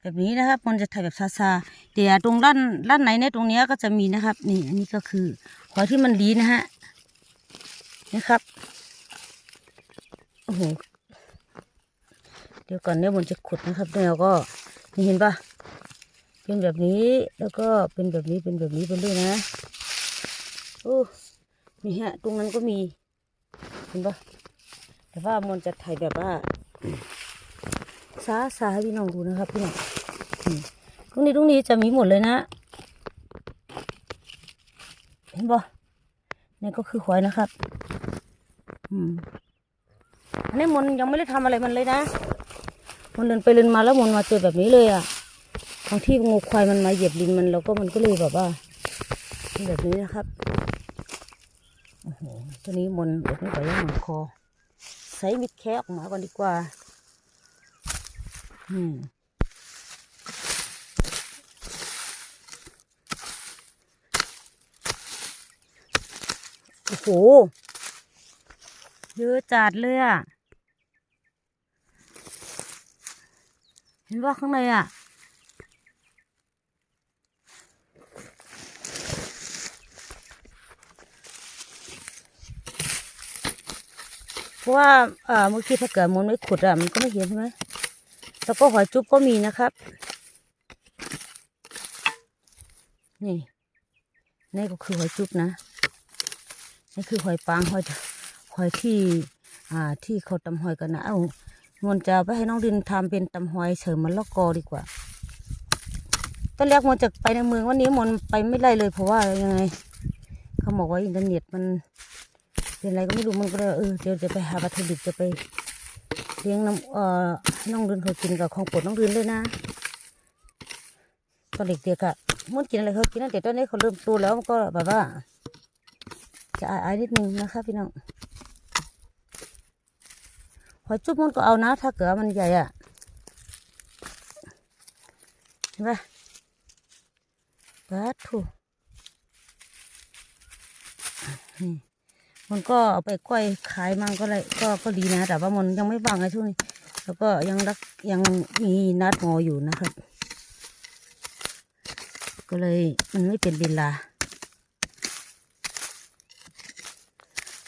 แบบนี้นะครับมันจะถ่ายแบบซาๆเดี๋ยวตรงด้านด้านไหนในตรงนี้ก็จะมีนะครับ นี่อันนี้ก็คือหอยที่มันดีนะฮะนะครับโอ้โหเดี๋ยวก่อนเนี่ยมันจะขุดนะครับแล้วก็นี่เห็นปะเป็นแบบนี้แล้วก็เป็นแบบนี้เป็นแบบนี้เป็นด้วยนะโอ้นี่ฮะ ตรงนั้นก็มีเห็นปะแต่ว่ามันจะถ่ายแบบว่า ซาซาให้พี่น้องดูนะครับพี่น้องตรงนี้ตรงนี้จะมีหมดเลยนะ เห็นบ่นี่ก็คือหอยนะครับ อืมอันนี้มนยังไม่ได้ทำอะไรมันเลยนะมันเดินไปเดินมาแล้วมนมาเจอแบบนี้เลยอะบางที่งูควายมันมาเหยียบดินมันแล้วก็มันก็เลยแบบว่าแบบนี้นะครับโอ้โหตัวนี้มนเดี๋ยวไม่ไหวแล้วหมันคอใส่มิดแคออกมาก่อนดีกว่า อืมโอ้โหเยอะจัดเลยอะ เห็นว่าข้างในอะ เพราะว่าเออเมื่อกี้ถ้าเกิดมันไม่ขุดอะ มันก็ไม่เห็นใช่ไหม แล้วก็หอยจุ๊บก็มีนะครับ นี่นี่ก็คือหอยจุ๊บนะนี่คือหอยปางหอยหอยที่อ่าที่เขาตำหอยกันนะเอ้ามนจะไปให้น้องดินทำเป็นตำหอยเสริมมะละกอดีกว่าตอนแรกมนจะไปในเมืองวันนี้มนไปไม่ได้เลยเพราะว่ายังไงเขาบอกว่าอินเทอร์เน็ตมันเป็นอะไรก็ไม่รู้มันก็เลยเออเดี๋ยวจะไปหาวัตถุดิบจะไป เลี้ยงน้ำเอ่อน้องเดินเขากินกับของปรดน้องเดินเลยนะตอนเด็กๆอะมันกินอะไรเขากินนะแต่ตอนนี้เขาเริ่มโตแล้วก็แบบว่า จะอายๆนิดนึงนะคะพี่น้องหอยจุ๊บมันก็เอานะ ถ้าเกิดมันใหญ่อะเห็นปะปาทูนี่ มันก็เอาไปก้อยขายมั่งก็เลยก็ก็ดีนะ แต่ว่ามันยังไม่ว่างไงช่วงนี้ แล้วก็ยังรักยังมีนัดงออยู่นะครับ ก็เลยมันไม่เป็นเวลา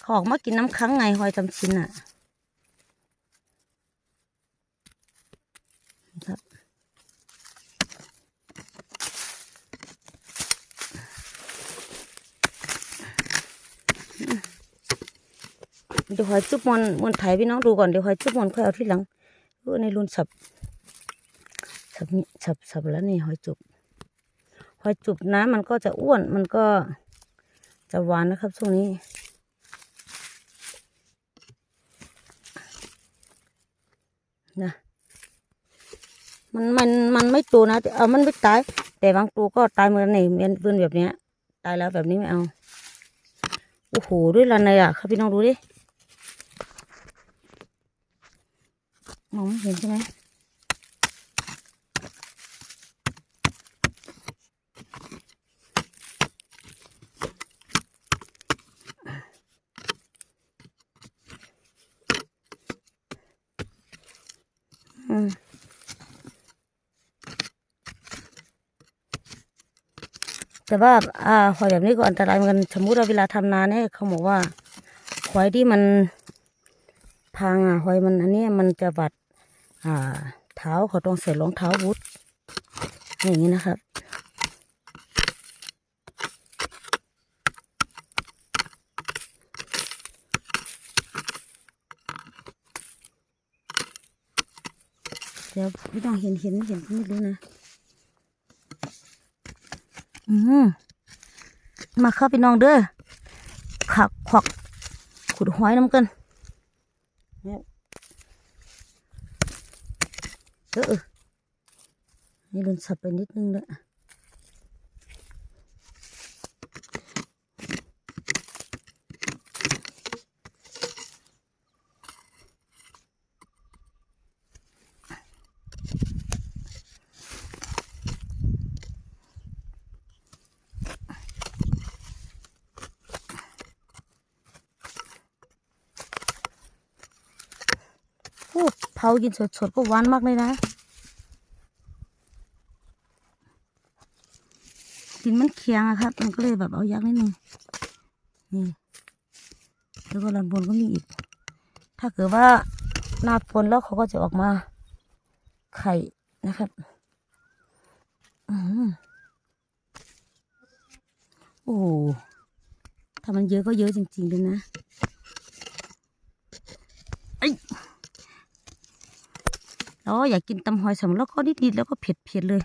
ขออกมากินน้ำค้างไงหอยจำชินอะ เดี๋ยวหอยจุบมันมันถ่ายพี่น้องดูก่อนเดี๋ยวหอยจุบมันค่อยเอาที่หลังเออในรุ่นสับสับสับสับแล้วนี่หอยจุบหอยจุบน้ำมันก็จะอ้วนมันก็จะหวานนะครับช่วงนี้นะมันมันมันไม่ตัวนะเอามันไม่ตาย แต่บางตัวก็ตายเหมือนในเมียนปืนแบบเนี้ย ตายแล้วแบบนี้ไม่เอา โอ้โหด้วยลันเลยอะครับพี่น้องดูดิ มองไม่เห็นใช่ไหมอืมแต่ว่าอ่าหอยแบบนี้ก็อันตรายเหมือนกัน สมมติเราเวลาทำนาเนี่ยเขาบอกว่าหอยที่มันพังอะหอยมันอันนี้มันจะบาด อ่า เท้าเขาต้องใส่รองเท้าบูทอย่างนี้นะครับ เดี๋ยวพี่ต้องเห็นเห็นเห็นไม่รู้นะ อืมมาครับพี่น้องเด้อขักขวักขุดห้อยน้ำกันเนี่ย เออนี่ลุนสับไปนิดนึงเลย เผากินสดๆก็หวานมากเลยนะกินมันเคียงอะครับ มันก็เลยแบบเอายากนิดนึงนี่แล้วก็ลอนบนก็มีอีก ถ้าเกิดว่าน้าฝนแล้วเขาก็จะออกมาไข่นะครับอือโอ้ถ้ามันเยอะก็เยอะจริงๆเลยนะ อ๋ออยากกินตำหอยสำแล้วก็นิดๆแล้วก็เผ็ดๆเลย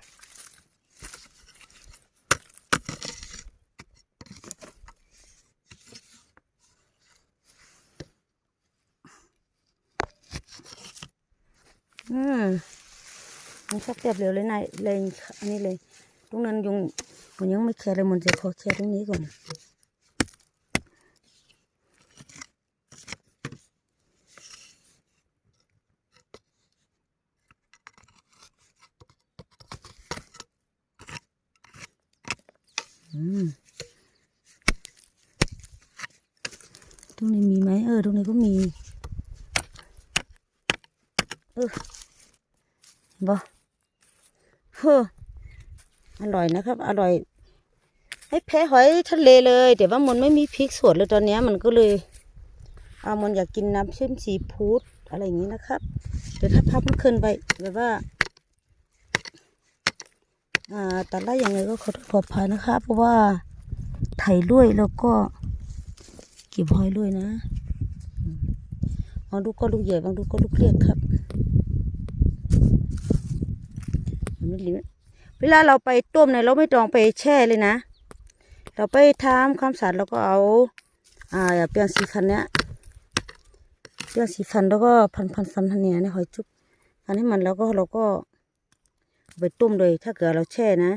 อืมมันชักเรียบเร็วเลยนายเลยอันนี้เลย ตรงนั้นยังมันยังไม่แค่เลยมันจะขอแค่ตรงนี้ก่อน ตรงนี้มีไหมเออ ตรงนี้ก็มี เออบ่เฮ้ออร่อยนะครับ อร่อยไม่แพ้หอยทะเลเลย แต่ว่ามันไม่มีพริกสดเลยตอนนี้มันก็เลยเอามันอยากกินน้ำเชื่อมซีฟู้ดอะไรอย่างนี้นะครับ เดี๋ยวถ้าพับมันขึ้นไปแบบว่า อ่าตัดไล่ยังไงก็ขอโทษขออภัยนะคะ เพราะว่าไถลุยแล้วก็เก็บหอยลุยนะบางลูกก็ลูกใหญ่บางลูกก็ลูกเล็กครับมันลิ้นเวลาเราไปต้มเนี่ยเราไม่ต้องไปแช่เลยนะ เราไปทำความสะอาดเราก็เอาอ่าอย่าเปลี่ยนสีฟันเนี้ยเปลี่ยนสีฟันแล้วก็พันพันฟันพันเนี่ยเนี่ยหอยจุ๊บฟันให้มันแล้วก็เราก็ ไปต้มเลยถ้าเกิดเราแช่นะ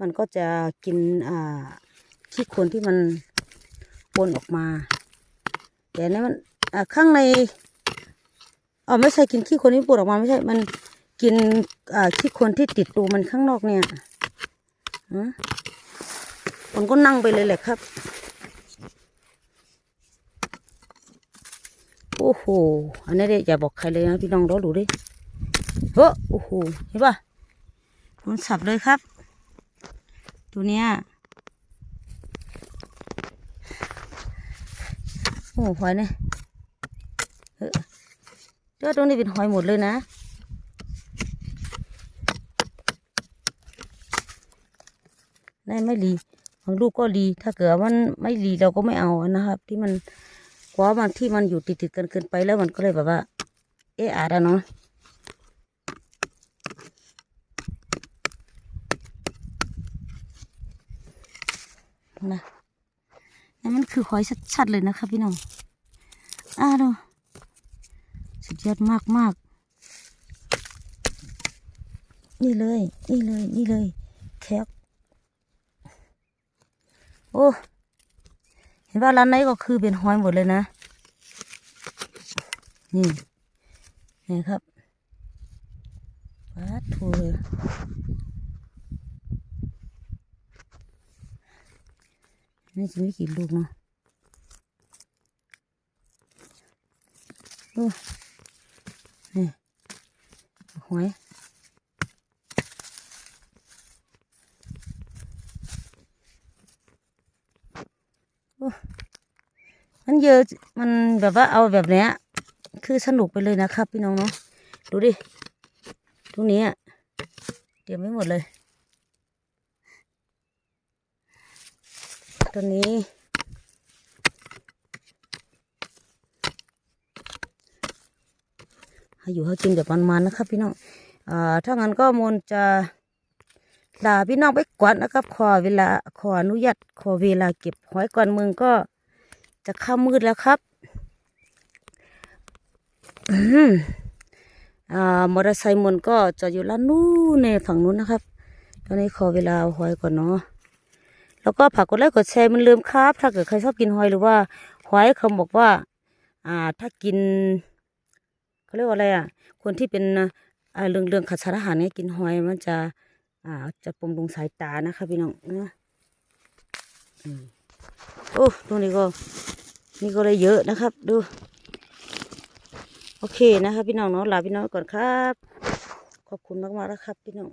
มันก็จะกินอ่าขี้โคลนที่มันปนออกมาแต่นนี้มันอ่าข้างในอ๋อไม่ใช่กินขี้โคลนที่ปนออกมาไม่ใช่มันกินอ่าขี้คนที่ติดตัวมันข้างนอกเนี่ยมันก็นั่งไปเลยแหละครับ โอ้โห อันนี้เดี๋ยวอย่าบอกใครเลยนะพี่น้องรอดูดิเฮ้อโอ้โห เห็นปะ มันสับเลยครับ ตัวเนี้ยโอ้โหหอยเนี่ยเออเจ้าตรงนี้เป็นหอยหมดเลยนะได้ไม่รีบางลูกก็รีถ้าเกิดมันไม่รีเราก็ไม่เอานะครับ ที่มันเพราะว่ามันที่มันอยู่ติดๆกันเกินไปแล้วมันก็เลยแบบว่า เอะอาดอะเนาะ นะนี่มันคือหอยชัดๆเลยนะครับพี่น้องอ้าวดูสุดยอดมากมากนี่เลย นี่เลย นี่เลยแคบโอ้เห็นว่าร้านไหนก็คือเป็นหอยหมดเลยนะ นี่นี่ครับวัดทูเล นี่จะมีกี่ลูกเนาะโอ้นี่หอยมันเยอะมันแบบว่าเอาแบบเนี้ย คือสนุกไปเลยนะครับพี่น้องเนาะดูดิตรงนี้อะเตรียมไม่หมดเลย ตัวนี้ให้อยู่ให้กินแบบมันๆนะครับพี่น้องอ่าถ้างั้นก็มนจะลาพี่น้องไปก่อนนะครับ ขอเวลาขออนุญาตขอเวลาเก็บหอยก่อนมึงก็จะเข้ามืดแล้วครับอืมอ่ามอเตอร์ไซค์มนก็จอดอยู่ร้านนู้นในฝั่งนู้นนะครับ ตอนนี้ขอเวลาเอาหอยก่อนเนาะ แล้วก็ฝากกดไลค์กดแชร์มันลืมครับ ถ้าเกิดใครชอบกินหอยหรือว่าหอยเขาบอกว่า อ่าถ้ากินเขาเรียกว่าอะไรอะ คนที่เป็นอ่าเรื่องเรื่องขาดสารอาหารเนี่ยกินหอยมันจะ อ่า จะปมรุงสายตานะคะพี่น้องนะโอ้ตรงนี้ก็นี่ก็เลยเยอะนะครับ ดู โอเคนะครับพี่น้องเนาะลาพี่น้องก่อนครับ ขอบคุณมากๆแล้วครับพี่น้อง